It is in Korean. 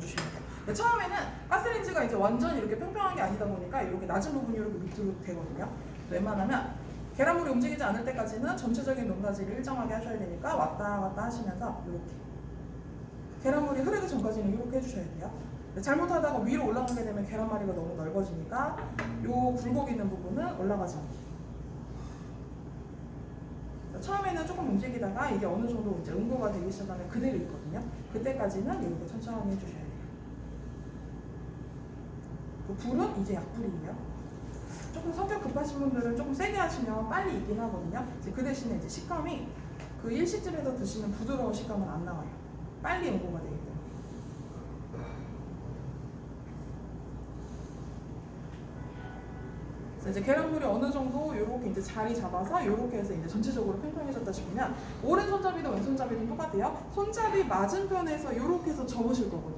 넣어주시면 돼요. 처음에는 가스레인지가 이제 완전히 이렇게 평평한 게 아니다 보니까 이렇게 낮은 부분이 이렇게 밑으로 되거든요. 웬만하면 계란물이 움직이지 않을 때까지는 전체적인 높낮이를 일정하게 하셔야 되니까 왔다 갔다 하시면서 이렇게 계란물이 흐르기 전까지는 이렇게 해주셔야 돼요. 잘못하다가 위로 올라가게 되면 계란말이가 너무 넓어지니까 요 굴곡 있는 부분은 올라가지 않게. 자, 처음에는 조금 움직이다가 이게 어느 정도 이제 응고가 되기 시작하면 그대로 있거든요. 그때까지는 이렇게 천천히 해주셔야 돼요. 그 불은 이제 약불이에요. 조금 성격 급하신 분들은 조금 세게 하시면 빨리 익긴 하거든요. 이제 그 대신에 이제 식감이 그 일식집에서 드시는 부드러운 식감은 안 나와요. 빨리 응고가 되기 때문에. 이제 계란물이 어느 정도 이렇게 이제 자리 잡아서 이렇게 해서 이제 전체적으로 팽팽해졌다 싶으면 오른 손잡이도 왼손잡이도 똑같아요. 손잡이 맞은편에서 이렇게 해서 접으실 거거든요.